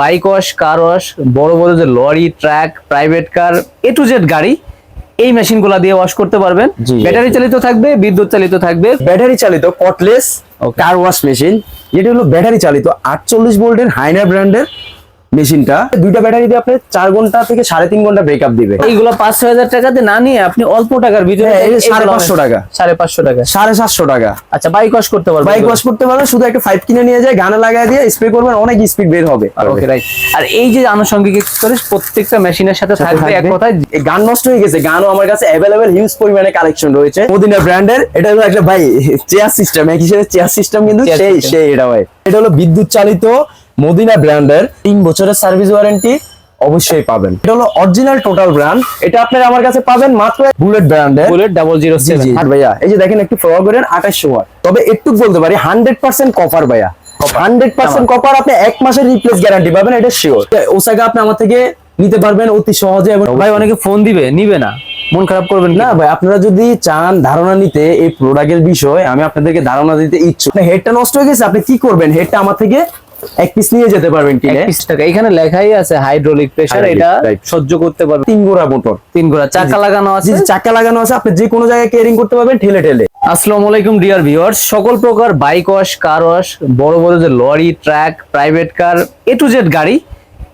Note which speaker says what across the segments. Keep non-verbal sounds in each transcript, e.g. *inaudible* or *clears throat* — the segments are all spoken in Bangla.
Speaker 1: বাইক ওয়াশ কার ওয়াশ বড় বড় যে lorry truck private car A to Z গাড়ি এই মেশিনগুলা দিয়ে ওয়াশ করতে পারবেন। ব্যাটারি চালিত থাকবে বিদ্যুৎ চালিত থাকবে।
Speaker 2: ব্যাটারি চালিত কটলেস কার ওয়াশ মেশিন যেটা হলো ব্যাটারি চালিত আটচল্লিশ ভোল্টের হাইনা ব্র্যান্ডের মেশিনটা। দুইটা ব্যাটারি দিয়ে আপনি চার ঘণ্টা থেকে সাড়ে তিন ঘণ্টা ব্রেকআপ দিবে।
Speaker 1: এইগুলো পাঁচ ছয় হাজার টাকাতে না নিয়ে আপনি অল্প টাকার ভিতরে
Speaker 2: হ্যাঁ, সাড়ে পাঁচশো টাকা।
Speaker 1: সাড়ে পাঁচশো টাকা।
Speaker 2: সাড়ে সাতশো টাকা।
Speaker 1: আচ্ছা বাইক ওয়াশ করতে পারবেন
Speaker 2: বাইক ওয়াশ করতে পারবেন শুধু একটা ফাইভ কিনে নিয়ে যায় গানে লাগাই দিয়ে স্প্রে করবেন অনেক স্পিড বের হবে।
Speaker 1: ওকে রাইট আর এই যে আনুষঙ্গিক প্রত্যেকটা মেশিনের সাথে থাকবে এক কথায়।
Speaker 2: গান নষ্ট হয়ে গেছে গানও আমার কাছে অ্যাভেলেবেল হিউজ পরিমাণে কালেকশন রয়েছে। মদিনা ব্র্যান্ডের এটা হলো একটা ভাই চেয়ার সিস্টেম এক হিসেবে চেয়ার সিস্টেম কিন্তু সেই সেই এটা ভাই। এটা হলো বিদ্যুৎ চালিত মদিনা ব্র্যান্ডের তিন বছরের সার্ভিস ওয়ারেন্টি অবশ্যই পাবেন। এটা হলো অরিজিনাল টোটাল ব্র্যান্ড এটা আপনারা আমার কাছে পাবেন মাত্র বুলেট ব্র্যান্ডের
Speaker 1: বুলেট ডাবল জিরো
Speaker 2: আর ভাইয়া এই যে দেখেন একটু ফ্রগ করেন আঠাশশো ওয়াট তবে একটু বলতে পারি হান্ড্রেড পার্সেন্ট কপার ভাইয়া। হান্ড্রেড পার্সেন্ট কপার আপনি এক মাসের রিপ্লেস গ্যারান্টি পাবেন এটা শিওর ওসাকা আপনি আমার থেকে নিতে পারবেন অতি সহজে এবং
Speaker 1: ভাই অনেকে ফোন দিবে নিবে না। মন খারাপ করবেন
Speaker 2: না ভাই আপনারা যদি চান ধারণা নিতে এই প্রোডাক্টের বিষয় আমি আপনাদেরকে ধারণা দিতে ইচ্ছুক। হেডটা নষ্ট হয়ে গেছে আপনি কি করবেন? হেডটা আমার থেকে এক পিস নিয়ে যেতে পারবেন কিনে।
Speaker 1: টাকা। এখানে লেখাই আছে হাইড্রোলিক প্রেসার এটা সহ্য করতে পারবে।
Speaker 2: তিন গোড়া মোটর
Speaker 1: তিন গোড়া চাকা লাগানো আছে।
Speaker 2: চাকা লাগানো আছে। আপনি যে কোনো জায়গায় কেয়ারিং করতে পারবেন ঠেলে ঠেলে।
Speaker 1: আসসালামু আলাইকুম ডিয়ার ভিউয়ার্স সকল প্রকার বাইক ওয়াশ কার ওয়াশ বড় বড় যে lorry truck private car A to Z গাড়ি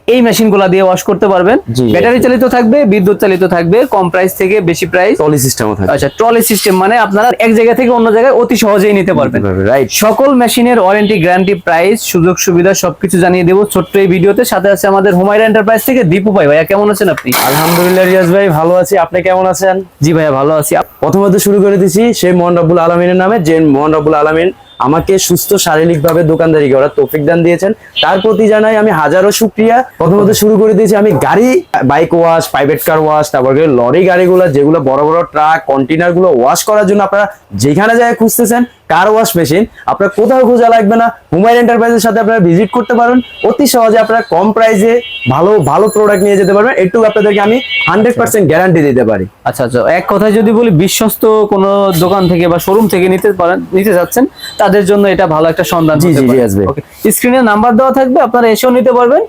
Speaker 1: এই মেশিনগুলো দিয়ে ওয়াশ করতে পারবেন। ব্যাটারি চালিত থাকবে বিদ্যুৎ চালিত থাকবে কম প্রাইস থেকে বেশি প্রাইস
Speaker 2: টলি সিস্টেমও থাকে
Speaker 1: আচ্ছা ট্রলি সিস্টেম মানে আপনারা এক জায়গা থেকে অন্য জায়গায় অতি সহজেই নিতে পারবেন।
Speaker 2: রাইট
Speaker 1: সকল মেশিনের ওয়ারেন্টি গ্যারান্টি প্রাইস সুযোগ সুবিধা সবকিছু জানিয়ে দেবো ছোট্ট এই ভিডিওতে। সাথে আছে আমাদের হুমায়রা এন্টারপ্রাইজ থেকে দীপু ভাই। ভাইয়া কেমন আছেন আপনি?
Speaker 2: আলহামদুলিল্লাহ রিয়াজ ভাই ভালো আছি। আপনি কেমন আছেন?
Speaker 1: জি ভাইয়া ভালো আছি।
Speaker 2: প্রথমত শুরু করে দিছি সেই মোহন রাব্বুল আলমিনের নামে যে মোহন রাব্বুল আলমিন আমাকে সুস্থ শারীরিক ভাবে দোকানদারি করার তৌফিক দান দিয়েছেন। তার প্রতি জানাই আমি হাজারো সুক্রিয়া প্রথমত শুরু করে দিয়েছি আমি গাড়ি, bike wash private car wash তারপর লরি, গাড়িগুলো, যেগুলো বড় বড় ট্রাক কন্টেনারগুলো ওয়াশ করার জন্য আপনারা যেখানে যায় খুঁজতেছেন কার ওয়াশ মেশিন আপনার কোথাও খোঁজা লাগবে না হুমায়ুন এন্টারপ্রাইজের সাথে আপনারা ভিজিট করতে পারেন অতি সহজে আপনারা কম প্রাইসে ভালো ভালো প্রোডাক্ট নিয়ে যেতে পারবেন একটু আপনাদেরকে আমি হান্ড্রেড পার্সেন্ট গ্যারান্টি দিতে পারি
Speaker 1: আচ্ছা আচ্ছা এক কথায় যদি বলি বিশ্বস্ত কোনো দোকান থেকে বা শোরুম থেকে নিতে পারেন নিতে যাচ্ছেন তাদের জন্য এটা ভালো একটা সন্ধান
Speaker 2: জি, জি। আসবে।
Speaker 1: ওকে স্ক্রিনে নাম্বার দেওয়া থাকবে আপনারা এসেও নিতে পারবেন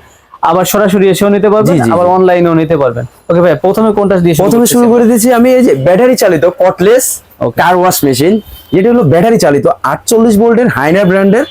Speaker 1: আবার সরাসরি এসেও নিতে পারবেন আবার অনলাইনেও নিতে পারবেন ওকে ভাই প্রথমে কোনটা দিয়ে
Speaker 2: প্রথমে শুরু করে দিয়েছি আমি এই যে ব্যাটারি চালিত কটলেস. কার ওয়াশ মেশিন যেটা হলো ব্যাটারি চালিত। আটচল্লিশ ভোল্টের হাইনার ব্র্যান্ডের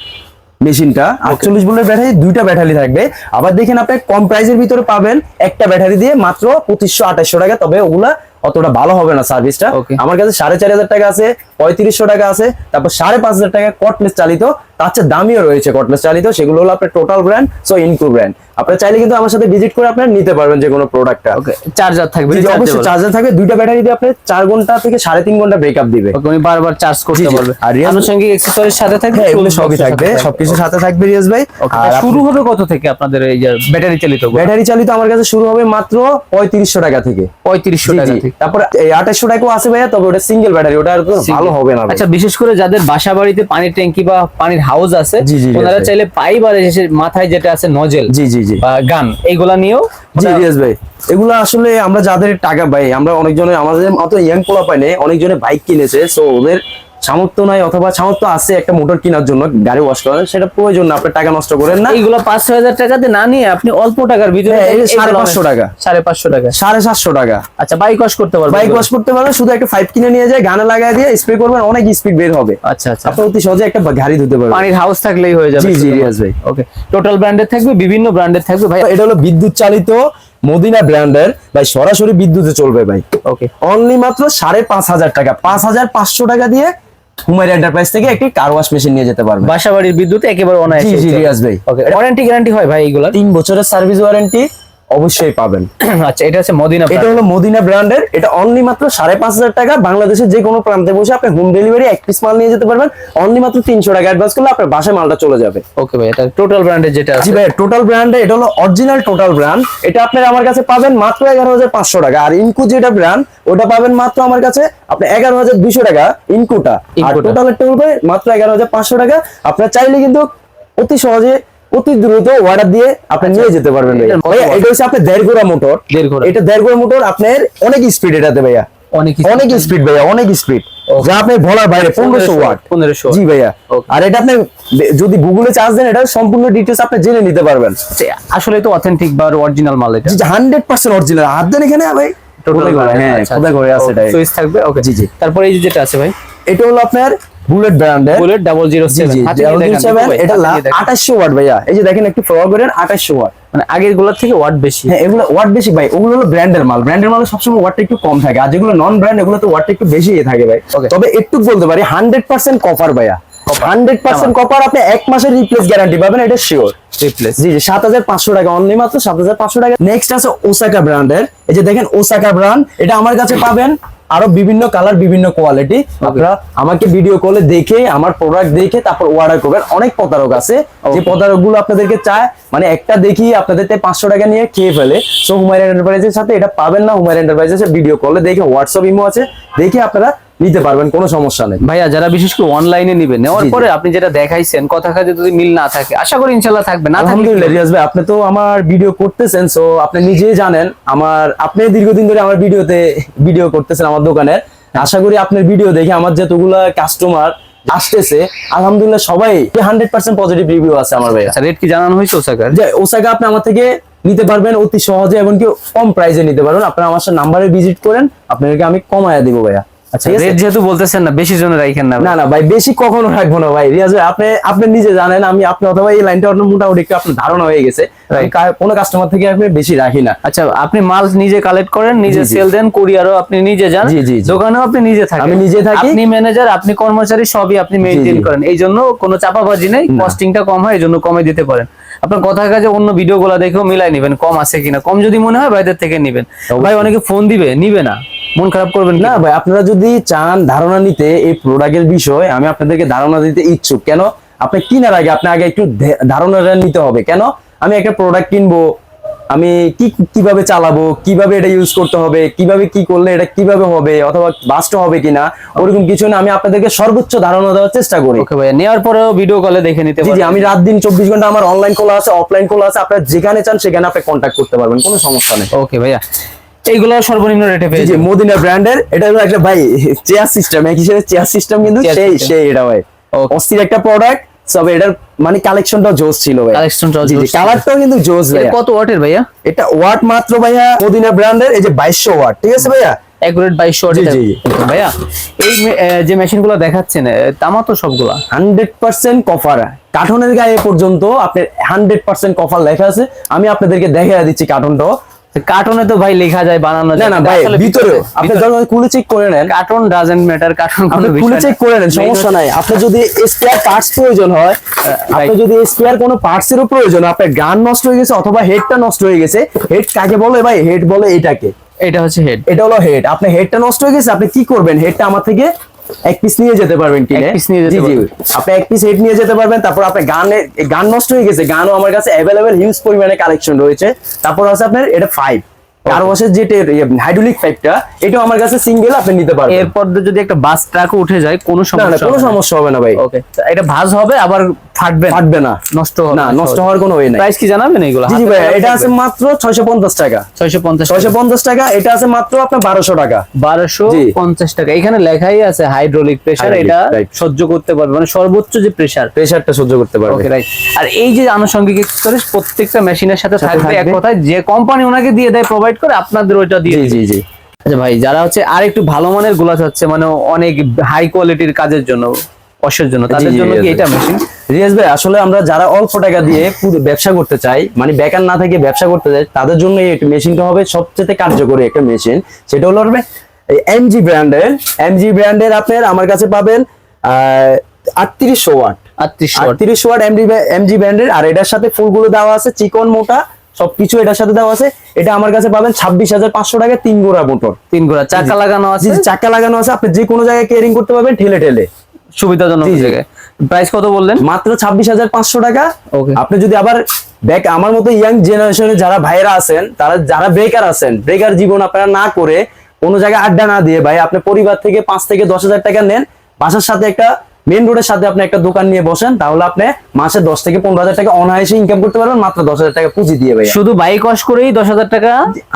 Speaker 2: মেশিনটা আটচল্লিশ ভোল্টের ব্যাটারি দুইটা ব্যাটারি থাকবে। আবার দেখেন আপনি কম প্রাইসের ভিতরে পাবেন একটা ব্যাটারি দিয়ে মাত্র পঁচিশশো আঠাশশো টাকা। তবে ওগুলা অতটা ভালো হবে না সার্ভিসটা. আমার কাছে সাড়ে চার হাজার টাকা আছে পঁয়ত্রিশশো টাকা আছে তারপর সাড়ে পাঁচ হাজার টাকা কটলেস চালিত। তার চেয়ে দামিও রয়েছে কটলেস চালিত। সেগুলো হলো আপনার টোটাল ব্র্যান্ড সো ইনকু ব্র্যান্ড আপনার চাইলে কিন্তু আমার সাথে ভিজিট করে আপনার নিতে পারবেন যে কোনো প্রোডাক্টটা
Speaker 1: ওকে চার্জার থাকবে
Speaker 2: অবশ্যই চার্জার থাকবে। দুইটা ব্যাটারি দিয়ে আপনি চার ঘণ্টা থেকে সাড়ে তিন ঘণ্টা ব্রেকআপ দিবে।
Speaker 1: উনি বারবার চার্জ করতে। পারবে
Speaker 2: আর
Speaker 1: আনুষঙ্গিক অ্যাকসেসরির সাথে থাকবে
Speaker 2: হ্যাঁ এগুলো সবই থাকবে সবকিছু সাথে থাকবে রিয়াজ ভাই। আর
Speaker 1: শুরু হবে কত থেকে আপনাদের এই যে ব্যাটারি চালিত
Speaker 2: ব্যাটারি চালিত আমার কাছে শুরু হবে মাত্র পঁয়ত্রিশশো টাকা থেকে।
Speaker 1: পঁয়ত্রিশশো
Speaker 2: জি,
Speaker 1: টাকা থেকে।
Speaker 2: তারপরে এই আঠাশশো টাকাও আছে ভাইয়া তবে ওটা সিঙ্গেল ব্যাটারি ওটা আর ভালো হবে না
Speaker 1: আচ্ছা বিশেষ করে যাদের বাসা বাড়িতে পানির ট্যাঙ্কি বা পানির হাউস আছে ওনারা চাইলে পাইপ আর মাথায় যেটা আছে নজেল
Speaker 2: জি জি
Speaker 1: গান এইগুলা নিয়েও
Speaker 2: জি রিয়াজ ভাই। এগুলা আসলে আমরা যাদের টাকা পাই আমরা অনেকজনে আমাদের মতো ইয়াং পোলা পাইনে অনেকজনে বাইক কিনেছে সো ওদের সামর্থ্য নাই অথবা সামর্থ্য আছে একটা মোটর কেনার জন্য গাড়ি ওয়াশ করার সেটা প্রয়োজন না আপনি টাকা নষ্ট করেন না।
Speaker 1: এইগুলা পাঁচ ছয় হাজার টাকাতে না নিয়ে আপনি অল্প টাকার ভিতরে
Speaker 2: হ্যাঁ, সাড়ে পাঁচশো টাকা।
Speaker 1: সাড়ে পাঁচশো টাকা।
Speaker 2: সাড়ে সাতশো টাকা।
Speaker 1: আচ্ছা বাইক ওয়াশ করতে পারবেন
Speaker 2: বাইক ওয়াশ করতে পারবেন শুধু একটা ফাইভ কিনে নিয়ে যায় গানে লাগাই দিয়ে স্প্রে করবেন অনেক স্পিড বের হবে।
Speaker 1: আচ্ছা আচ্ছা।
Speaker 2: আপনি অতি সহজে একটা গাড়ি ধুতে পারবেন।
Speaker 1: পানির হাউস থাকলেই হয়ে যাবে।
Speaker 2: জি, জি, রিয়াজ ভাই।
Speaker 1: ওকে টোটাল ব্র্যান্ডের থাকবে বিভিন্ন ব্র্যান্ডের থাকবে। ভাই
Speaker 2: এটা হলো বিদ্যুৎ চালিত মদিনা ব্র্যান্ডের ভাই সরাসরি বিদ্যুতে চলবে ভাই।
Speaker 1: ওকে
Speaker 2: অনলি মাত্র সাড়ে পাঁচ হাজার টাকা। পাঁচ হাজার পাঁচশো টাকা দিয়ে হুমায়ুন এন্টারপ্রাইজ থেকে একটি কার ওয়াশ মেশিন নিয়ে যেতে পারবে।
Speaker 1: বাসা বাড়ির বিদ্যুৎ একেবারে অনায়াসে
Speaker 2: জি, জি, রিয়াজ ভাই।
Speaker 1: ওকে ওয়ারেন্টি গ্যারান্টি হয় ভাই এগুলো
Speaker 2: তিন বছরের সার্ভিস ওয়ারেন্টি অবশ্যই পাবেন। *clears throat*
Speaker 1: আচ্ছা এটা হচ্ছে মদিনা
Speaker 2: এটা হলো মদিনা ব্র্যান্ডের এটা অনলি মাত্র সাড়ে পাঁচ হাজার টাকা। বাংলাদেশের যে কোনো প্রান্তে বসে আপনি হোম ডেলিভারি এক পিস মাল নিয়ে যেতে পারবেন। অনলি মাত্র তিনশো টাকা অ্যাডভান্স করলে আপনার বাসায় মালটা চলে যাবে।
Speaker 1: ওকে ভাই এটা টোটাল ব্র্যান্ডের যেটা
Speaker 2: জি
Speaker 1: আছে।
Speaker 2: ভাই টোটাল ব্র্যান্ডে এটা হলো অরিজিনাল টোটাল ব্র্যান্ড এটা আপনারা আমার কাছে পাবেন মাত্র এগারো হাজার পাঁচশো টাকা। আর ইনকু যেটা ব্র্যান্ড ওটা পাবেন মাত্র আমার কাছে আপনি এগারো হাজার দুইশো টাকা ইনকুটা আর
Speaker 1: ইনকুটা।
Speaker 2: টোটাল একটা হবে মাত্র এগারো হাজার পাঁচশো টাকা। আপনার চাইলে কিন্তু অতি সহজে অতি দ্রুত অর্ডার দিয়ে আপনি নিয়ে যেতে পারবেন ভাইয়া? এটা হচ্ছে আপনার দেড় গোড়া মোটর।
Speaker 1: দেড় ঘোড়া।
Speaker 2: এটা দেড় গোড়া মোটর আপনার অনেক স্পিড এটাতে ভাইয়া।
Speaker 1: অনেক
Speaker 2: অনেক স্পিড ভাইয়া অনেক স্পিড. যা আপনি বাইরে পনেরোশো ওয়াট
Speaker 1: পনেরোশো
Speaker 2: জি ভাইয়া। আর এটা আপনি যদি গুগলে চার্জ দেন এটা সম্পূর্ণ ডিটেলস আপনি জেনে নিতে পারবেন।
Speaker 1: আসলে তো অথেন্টিক বা অরিজিনাল মাল এটা।
Speaker 2: হান্ড্রেড পার্সেন্ট অরিজিনাল হাত দেন এখানে ভাই হ্যাঁ কোথায় করে আছে এটাই
Speaker 1: সুইচ থাকবে ওকে
Speaker 2: জি, জি।
Speaker 1: তারপরে এই যে যেটা আছে ভাই।
Speaker 2: এটা হলো আপনার বুলেট ব্র্যান্ডের
Speaker 1: bullet double zero
Speaker 2: G G
Speaker 1: seven
Speaker 2: এটা আঠাশশো ওয়াট ভাইয়া। এই যে দেখেন একটু করেন আঠাশশো ওয়াট।
Speaker 1: মানে আগেরগুলোর থেকে ওয়াট বেশি।
Speaker 2: হ্যাঁ এগুলো ওয়াট বেশি ভাই। ওগুলো হলো ব্র্যান্ডের মাল। ব্র্যান্ডের মাল সবসময় ওয়াটটা একটু কম থাকে। আর যেগুলো নন ব্র্যান্ড এগুলো তো ওয়াটটা একটু বেশি থাকে ভাই। তবে একটু বলতে পারি হান্ড্রেড পার্সেন্ট কপার ভাইয়া। হান্ড্রেড পার্সেন্ট কপার আপনি এক মাসের রিপ্লেস গ্যারান্টি পাবেন এটা শিওর
Speaker 1: রিপ্লেস
Speaker 2: জি জি সাত হাজার পাঁচশো টাকা অনলি মাত্র সাত হাজার পাঁচশো টাকা। নেক্সট আছে ওসাকা ব্র্যান্ডের এই যে দেখেন ওসাকা ব্র্যান্ড এটা আমার কাছে পাবেন আরও বিভিন্ন কালার বিভিন্ন কোয়ালিটি আপনারা আমাকে ভিডিও কলে দেখে আমার প্রোডাক্ট দেখে তারপর অর্ডার করবেন। অনেক প্রতারক আছে। যে প্রতারকগুলো আপনাদেরকে চায় মানে একটা দেখি আপনাদের পাঁচশো টাকা নিয়ে খেয়ে ফেলে। সো হুমায়ুন এন্টারপ্রাইজের সাথে এটা পাবেন না। হুমায়ুন এন্টারপ্রাইজের ভিডিও কলে দেখে হোয়াটসঅ্যাপ ইমো আছে। দেখে আপনারা নিতে পারবেন কোনো সমস্যা নেই।
Speaker 1: ভাইয়া যারা বিশেষ করে অনলাইনে নিবে নেওয়ার। পরে আপনি যেটা দেখাইছেন কথা কাজে যদি মিল না থাকে আশা করি ইনশাল্লাহ থাকবে না থাকলে
Speaker 2: আলহামদুলিল্লাহ রিয়াজ ভাই আপনি তো আমার ভিডিও করতেছেন সো আপনি নিজেই জানেন আমার আপনি দীর্ঘদিন ধরে আমার ভিডিওতে ভিডিও করতেছেন আমার দোকানের। আশা করি আপনার ভিডিও দেখে আমার যতগুলা কাস্টমার আসতেছে আলহামদুলিল্লাহ সবাই হান্ড্রেড পার্সেন্ট পজিটিভ রিভিউ আছে আমার ভাইয়া।
Speaker 1: আচ্ছা রেট কি জানানো হয়েছে
Speaker 2: যে ওসাকা আপনি আমার থেকে নিতে পারবেন অতি সহজে এবং কি কম প্রাইসে নিতে পারবেন। আপনারা আমার সাথে নাম্বারে ভিজিট করেন আপনাদেরকে আমি কমায়া দিব ভাইয়া।
Speaker 1: আচ্ছা রেট যেহেতু বলতেছেন না বেশি জন্য রাখেন না।
Speaker 2: না না ভাই বেশি কখনো রাখব না ভাই। রিয়াজ ভাই আপনি আপনি নিজে জানেন আমি আপনি অথবা এই লাইনটা আপনার মোটামুটি একটু আপনার ধারণা হয়ে গেছে। কোনো কাস্টমার থেকে আপনি বেশি রাখি না।
Speaker 1: আচ্ছা আপনি মাল নিজে কালেক্ট করেন নিজে। সেল দেন কুরিয়ারও আপনি নিজে যান। দোকানেও আপনি নিজে থাকেন।
Speaker 2: আমি নিজে থাকি।
Speaker 1: আপনি ম্যানেজার আপনি কর্মচারী সবই আপনি মেইনটেইন করেন। এই জন্য কোনো চাপাবাজি নেই কস্টিংটা কম হয় এই জন্য কমে দিতে পারেন। আপনার কথা কাজে অন্য ভিডিও গুলা দেখেও মিলাই নেবেন কম আছে কিনা। কম যদি মনে হয় ভাইদের থেকে নেবেন। ভাই অনেকে ফোন দিবে নিবে না। মন খারাপ করবেন
Speaker 2: না ভাই। আপনারা যদি চান ধারণা নিতে এই প্রোডাক্টের বিষয় আমি আপনাদেরকে ধারণা দিতে ইচ্ছুক। কেন? আপনি কেনার আগে আপনি আগে একটু ধারণাটা নিতে হবে। কেন? আমি একটা প্রোডাক্ট কিনবো আমি কি কীভাবে চালাবো কীভাবে এটা ইউজ করতে হবে কীভাবে কি করলে এটা কীভাবে হবে অথবা বাস্ট হবে কিনা ওরকম কিছু না আমি আপনাদেরকে সর্বোচ্চ ধারণা দেওয়ার চেষ্টা করি।
Speaker 1: ওকে ভাই নেওয়ার পরেও ভিডিও কলে দেখে নিতে
Speaker 2: জি জি আমি রাত দিন চব্বিশ ঘণ্টা আমার অনলাইন খোলা আছে অফলাইন খোলা আছে। আপনারা যেখানে চান সেখানে আপনি কন্ট্যাক্ট করতে পারবেন। কোনো সমস্যা নেই।
Speaker 1: ওকে ভাইয়া। এইগুলো সর্বনিম্ন রেটে পেয়ে
Speaker 2: জি মদিনা ব্র্যান্ডের এটা হলো একটা ভাই চেয়ার সিস্টেম এক হিসেবে চেয়ার সিস্টেম কিন্তু সেই সেই এটা ভাই। অস্থির একটা প্রোডাক্ট তবে এটার মানে কালেকশনটাও জোস ছিল ভাই। জি
Speaker 1: জোস।
Speaker 2: কালারটাও কিন্তু জোস ভাই
Speaker 1: কত ওয়াটের ভাইয়া?
Speaker 2: এটা ওয়াট মাত্র ভাইয়া মদিনা ব্র্যান্ডের এই যে 2200 ওয়াট ঠিক আছে ভাইয়া?
Speaker 1: অ্যাকুরেট বাইশশো
Speaker 2: জি, জি, জি।
Speaker 1: ভাইয়া। এই যে মেশিনগুলো দেখাচ্ছেন তামা তো সবগুলা।
Speaker 2: হান্ড্রেড পার্সেন্ট কফার কার্টুনের গায়ে পর্যন্ত আপনার হান্ড্রেড পার্সেন্ট কফার লেখা আছে। আমি আপনাদেরকে দেখা দিচ্ছি কার্টুনটাও।
Speaker 1: কার্টুনে তো ভাই লেখা যায় বানানো
Speaker 2: না না ভাই
Speaker 1: ভিতরে-
Speaker 2: আপনি যখন খুলে চেক করে নেন
Speaker 1: কার্টুন ডাজেন্ট ম্যাটার কার্টুন
Speaker 2: আপনি খুলে চেক করে নেন সমস্যা নাই। আপনার যদি স্পেয়ার পার্টস প্রয়োজন হয় আপনার যদি স্পেয়ার কোনো পার্টস এরও প্রয়োজন হয়, আপনার গান নষ্ট হয়ে গেছে অথবা হেডটা নষ্ট হয়ে গেছে হেড কাকে বলে ভাই? হেড বলে এটাকে।
Speaker 1: এটা হচ্ছে হেড
Speaker 2: এটা হলো হেড আপনার হেডটা নষ্ট হয়ে গেছে আপনি কি করবেন? হেডটা আমার থেকে এক পিস নিয়ে যেতে পারবেন কিনে?
Speaker 1: পিস নিয়ে যেতে পারবেন।
Speaker 2: আপনি এক পিস হেড নিয়ে যেতে পারবেন তারপর আপনার গানে গান নষ্ট হয়ে গেছে গানও আমার কাছে অ্যাভেলেবেল হিউজ পরিমাণে কালেকশন রয়েছে। তারপর আছে আপনার এটা ফাইভ কারও যেটা হাইড্রোলিক পাইপটা এটাও আমার কাছে সিঙ্গেল আপনি নিতে পারবেন।
Speaker 1: এরপর যদি একটা বাস ট্রাক উঠে যায় কোনো সমস্যা
Speaker 2: কোনো সমস্যা হবে না ভাই।
Speaker 1: ওকে এটা ভাঁজ হবে আবার ফাটবে
Speaker 2: ফাটবে না।
Speaker 1: নষ্ট হবে
Speaker 2: না নষ্ট হওয়ার কোনো ওয়ে নাই।
Speaker 1: প্রাইস কি জানাবেন এগুলো
Speaker 2: জি ভাই এটা আছে মাত্র ছয়শো পঞ্চাশ টাকা।
Speaker 1: ছয়শো পঞ্চাশ
Speaker 2: ছয়শো পঞ্চাশ টাকা এটা আছে মাত্র আপনার বারোশো টাকা।
Speaker 1: বারোশো
Speaker 2: জি।
Speaker 1: পঞ্চাশ টাকা। এখানে লেখাই আছে হাইড্রোলিক প্রেসার এটা সহ্য করতে পারবে মানে সর্বোচ্চ যে প্রেসার
Speaker 2: প্রেশারটা সহ্য করতে পারবে।
Speaker 1: ওকে রাইট আর এই যে আনুষঙ্গিক প্রত্যেকটা মেশিনের সাথে
Speaker 2: সাথে
Speaker 1: থাকবে এক কথায় যে কোম্পানি ওনাকে দিয়ে দেয় প্রোভাইড করে আপনাদের ওইটা দিয়ে
Speaker 2: জি জি জি।
Speaker 1: আচ্ছা ভাই যারা হচ্ছে আর একটু ভালো মানেরগুলা চাচ্ছে মানে অনেক হাই কোয়ালিটির কাজের জন্য কষের জন্য তাদের জন্য কি এটা মেশিন
Speaker 2: রিয়াজ ভাই আসলে আমরা যারা অল্প টাকা দিয়ে পুরো ব্যবসা করতে চাই মানে বেকার না থেকে ব্যবসা করতে চাই তাদের জন্য এই মেশিনটা হবে সবচেয়ে কার্যকরী একটা মেশিন সেটা হলো এমজি ব্র্যান্ডের এমজি ব্র্যান্ডের আপনার আমার কাছে পাবেন আটত্রিশশো ওয়াট।
Speaker 1: আটত্রিশশো
Speaker 2: আটত্রিশ ওয়াট এমজি এমজি ব্র্যান্ডের আর এটার সাথে ফুলগুলো দেওয়া আছে চিকন মোটা সবকিছু এটার সাথে দেওয়া আছে। এটা আমার কাছে পাবেন ছাব্বিশ হাজার পাঁচশো টাকা তিন গোড়া মোটর।
Speaker 1: তিন ঘোড়া চাকা লাগানো আছে।
Speaker 2: চাকা লাগানো আছে। আপনি যে কোনো জায়গায় কেয়ারিং করতে পারবেন ঠেলে ঠেলে।
Speaker 1: সুবিধাজনক। জায়গায়। প্রাইস কত বললেন?
Speaker 2: মাত্র ছাব্বিশ হাজার পাঁচশো টাকা. আপনি যদি আবার ব্যাক আমার মতো ইয়াং জেনারেশনের যারা ভাইরা আছেন তারা যারা ব্রেকার আছেন ব্রেকার জীবন আপনারা না করে কোনো জায়গায় আড্ডা না দিয়ে ভাই আপনি পরিবার থেকে পাঁচ থেকে দশ হাজার টাকা নেন বাসার সাথে একটা মেন রোডের সাথে আপনি একটা দোকান নিয়ে বসেন তাহলে আপনি মাসে দশ থেকে পনেরো হাজার টাকা অনায়াসে ইনকাম করতে পারবেন মাত্র দশ হাজার টাকা পুঁজি দিয়ে ভাই
Speaker 1: শুধু বাইক ওয়াশ করেই দশ হাজার টাকা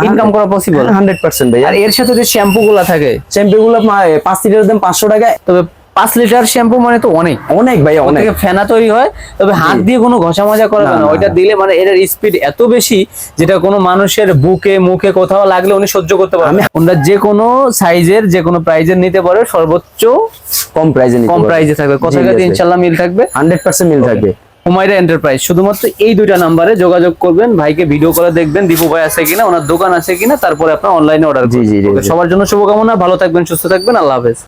Speaker 1: ইনকাম করা পসিবল
Speaker 2: হান্ড্রেড পার্সেন্ট ভাই
Speaker 1: আর এর সাথে যে শ্যাম্পু গুলা থাকে
Speaker 2: শ্যাম্পু গুলো পাঁচ লিটার দাম পাঁচশো টাকা।
Speaker 1: তবে পাঁচ লিটার শ্যাম্পু মানে তো অনেক।
Speaker 2: অনেক ভাই অনেক।
Speaker 1: ফেনা তৈরি হয় তবে হাত দিয়ে কোনো ঘষা মাজা করা
Speaker 2: না,
Speaker 1: ওইটা দিলে মানে এটার স্পিড এত বেশি যেটা কোনো মানুষের বুকে মুখে কোথাও লাগলে উনি সহ্য করতে পারবে ওনারা যে কোনো সাইজের যে কোনো প্রাইজের নিতে পারে সর্বোচ্চ
Speaker 2: কম প্রাইজে
Speaker 1: কম প্রাইজে থাকবে। কথা কাছে ইনশাল্লাহ মিল থাকবে।
Speaker 2: হান্ড্রেড পার্সেন্ট মিল থাকবে।
Speaker 1: হুমায়রা এন্টারপ্রাইজ শুধুমাত্র এই দুইটা নাম্বারে যোগাযোগ করবেন ভাইকে ভিডিও করে দেখবেন দীপু ভাই আছে কিনা ওনার দোকান আছে কিনা তারপরে আপনার অনলাইনে অর্ডার
Speaker 2: জি, জি।
Speaker 1: সবার জন্য শুভকামনা ভালো থাকবেন সুস্থ থাকবেন আল্লাহ হাফেজ।